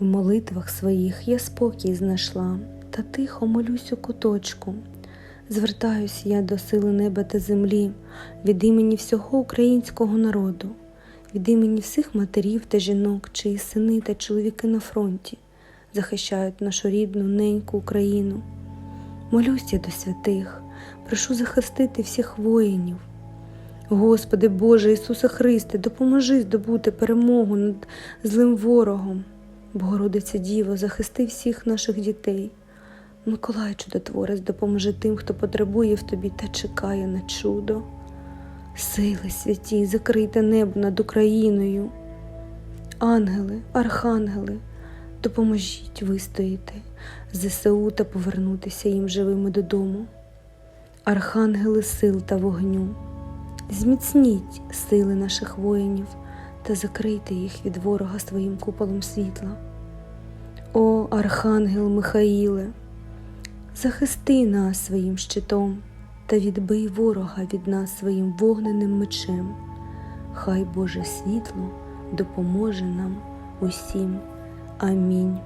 В молитвах своїх я спокій знайшла, та тихо молюсь у куточку. Звертаюсь я до сили неба та землі, від імені всього українського народу, від імені всіх матерів та жінок, чиї сини та чоловіки на фронті захищають нашу рідну неньку Україну. Молюсь я до святих, прошу захистити всіх воїнів. Господи Боже Ісусе Христе, допоможи здобути перемогу над злим ворогом. Богородиця Діво, захисти всіх наших дітей. Миколай Чудотворець, допоможи тим, хто потребує в тобі та чекає на чудо. Сили святі, закрийте небо над Україною. Ангели, архангели, допоможіть вистояти ЗСУ та повернутися їм живими додому. Архангели сил та вогню, зміцніть сили наших воїнів та закрийте їх від ворога своїм куполом світла. О, Архангел Михаїле, захисти нас своїм щитом та відбий ворога від нас своїм вогненим мечем. Хай Боже світло допоможе нам усім. Амінь.